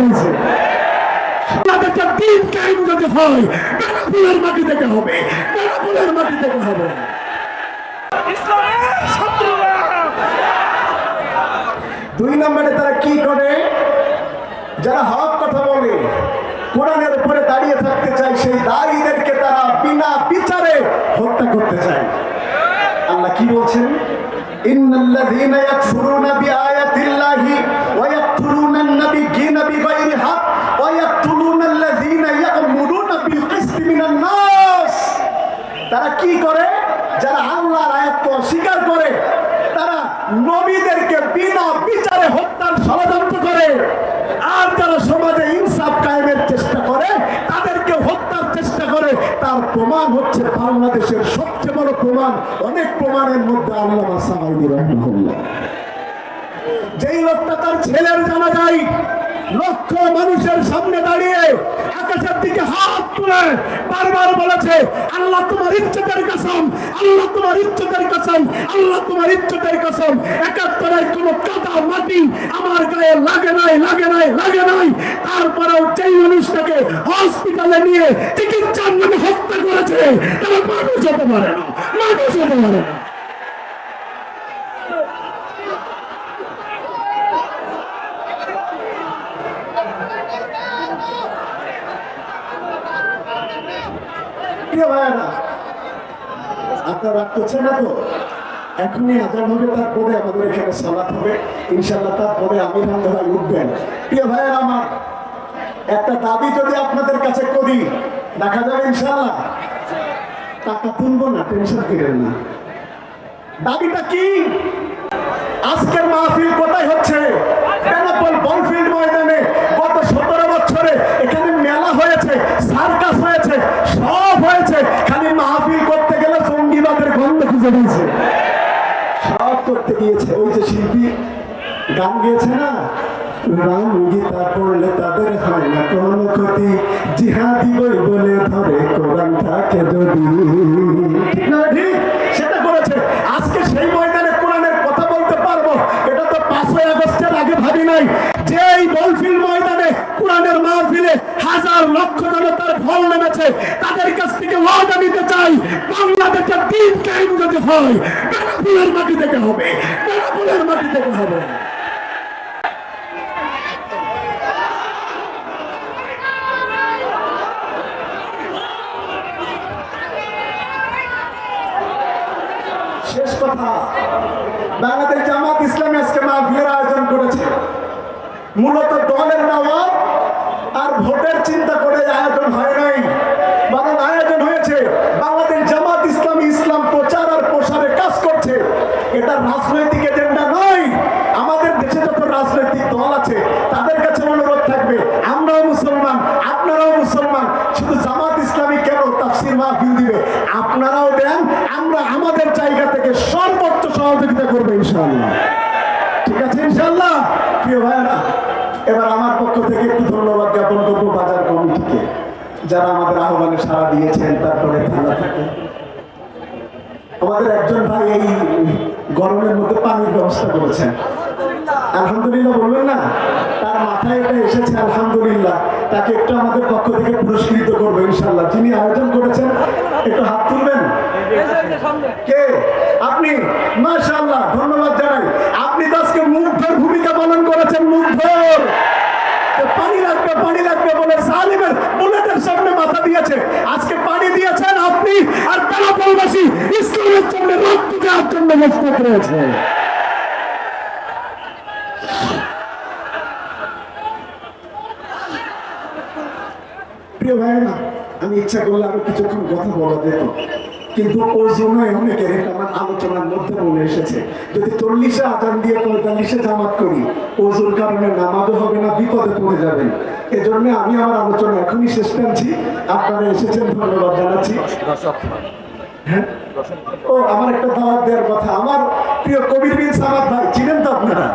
দিয়েছে। যারা হক কথা বলে, কোরআনের উপরে দাঁড়িয়ে থাকতে চায়, সেই দায়ীদেরকে তারা বিনা বিচারে হত্যা করতে চায়। আল্লাহ কি বলছেন? ইন্নাল্লাযীনা ইয়াকফুরুনা বিআয়াতিল্লাহি নবীদেরকে বিনা বিচারে হত্যার ষড়যন্ত্র করে, আর যারা সমাজে ইনসাফ কায়েমের চেষ্টা করে, তাদেরকে হত্যার চেষ্টা করে, তার প্রমাণ হচ্ছে বাংলাদেশের সবচেয়ে বড় প্রমাণ, অনেক প্রমাণের মধ্যে আল্লাহ রহমাহুল্লাহ। যেই লোকটা তার ছেলের জানা যায় লক্ষ মানুষের সামনে দাঁড়িয়ে আকাশের দিকে হাত তুলে বারবার বলেছে, আল্লাহ তোমার ইচ্ছতের কসম, আল্লাহ তোমার ইচ্ছতের কসম, আল্লাহ তোমার ইচ্ছতের কসম। একাত্তরের কোনো কাদা মাটি আমার গায়ে লাগে নাই লাগে নাই লাগে নাই। তারপরেও যেই মানুষটাকে হসপিটালে নিয়ে চিকিৎসার নামে হত্যা করেছে, তারা মানুষ হতে পারে না, মানুষ হতে পারে না। ভাইয়েরা, আপনার রাগ করছেন না তো? এখনই আজান হবে, তারপরে আমাদের এখানে সালাত হবে। ইনশাল্লাহ তারপরে আমি উঠবেন। প্রিয় আমার একটা দাবি যদি আপনাদের কাছে করি দেখা যাবে ইনশাল্লাহ টাকা তুলবো না, টেনশন করেন না। দাবিটা কি? আজকের মাহফিল কোথায় হচ্ছে? বেনাপোল ময়দানে খুঁজে দিয়েছে। করতে গিয়েছে। ওই যে শিল্পী গান গিয়েছে না? রাম গীতা পড়লে তাদের হয় না কোনো ক্ষতি। জিহাদি বই বলে ধরে কোরআন থাকে যদি। ঠিক না ঠিক? সেটা করেছে আজকে সেই ময়দানে কোরআনের কথা বলতে পারব। এটা তো পাঁচই আগস্টের আগে ভাবি নাই। যে এই বলফিল ময়দানে হাজার লক্ষ জনতার ফল নেমেছে। তাদের কাছ থেকে ওয়াদা নিতে চাই, বাংলাদেশের দিন কায়েম যদি হয় মাটি থেকে হবে? মাটি থেকে হবে? শেষ কথা, বাংলাদেশ জামাত ইসলামী আজকে আয়োজন করেছে। মূলত দলের নবাব আর ভোটের চিন্তা করে আয়োজন হয় নাই বরং আয়োজন হয়েছে বাংলাদেশ জামাত ইসলামী ইসলাম প্রচার আর প্রসারে কাজ করছে এটা রাজনৈতিক এজেন্ডা নয় আমাদের দেশে যত রাজনৈতিক দল আছে তাদের কাছে অনুরোধ থাকবে আমরাও মুসলমান আপনারাও মুসলমান শুধু জামাত ইসলামী কেন তাফসির মাহফিল দিবে আপনারাও দেন আমরা আমাদের জায়গা থেকে সর্বোচ্চ সহযোগিতা করব ইনশাআল্লাহ। ঠিক আছে ইনশাআল্লাহ? প্রিয় ভাইয়েরা, এবার আমার পক্ষ থেকে একটু ধন্যবাদ জ্ঞাপন করব বাজার কমিটিকে। যারা আমাদের আহ্বানে সাড়া দিয়েছেন, তারপরে থানা থেকে। আমাদের একজন ভাই এই গরমের মধ্যে পানির ব্যবস্থা করেছেন। আলহামদুলিল্লাহ বলবেন না? তার মাথায় এটা এসেছে, আলহামদুলিল্লাহ। তাকে একটু আমাদের পক্ষ থেকে পুরস্কৃত করব ইনশাল্লাহ যিনি আয়োজন করেছেন, একটু হাত তুলবেন? কে? আপনি? মাশাআল্লাহ, ধন্যবাদ জানাই। আপনি তো আজকে মুগ্ধর ভূমিকা পালন করেছেন, মুগ্ধর। পানি লাগবে পানি লাগবে বলে সালিমের বুলেটের সামনে মাথা দিয়েছে। আজকে পানি দিয়েছেন আপনি, আর বেনাপোলবাসী ইসলামের জন্য রক্ত দেওয়ার জন্য মস্তক রয়েছে। প্রিয় ভাইয়েরা, আমি ইচ্ছা করলে আরও কিছুক্ষণ কথা বলা যেত। কিন্তু ওর জন্য অনেকের আমার আলোচনার মধ্যে মনে এসেছে, যদি চল্লিশে আজান দিয়ে পঁয়তাল্লিশে জামাত করি, ওজোর কারণে নামাজও হবে না, বিপদে পড়ে যাবেন। এজন্য আমি আমার আলোচনা এখনই শেষ টানছি আপনারা এসেছেন, ধন্যবাদ জানাচ্ছি। হ্যাঁ? ও, আমার একটা দাওয়াত দেওয়ার কথা। আমার প্রিয় কবির বিন সামাদ ভাই, চিনেন তো আপনারা?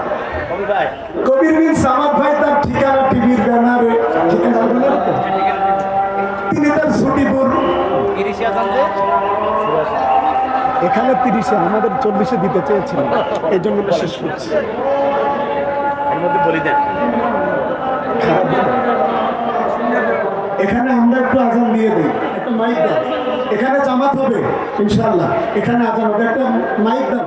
ভাই। কবির সামাদ ভাই তার ঠিকানা টিভির ব্যানারে। তিনি তার ছুটিপুর এখানে তিরিশে আমাদের চব্বিশে দিতে চেয়েছিলেন। এই জন্য বিশেষ করছি। এখানে আমরা একটু আজান দিয়ে দিই। একটা মাইক দাও। এখানে জামাত হবে ইনশাল্লাহ এখানে আজান হবে। একটা মাইক দাও।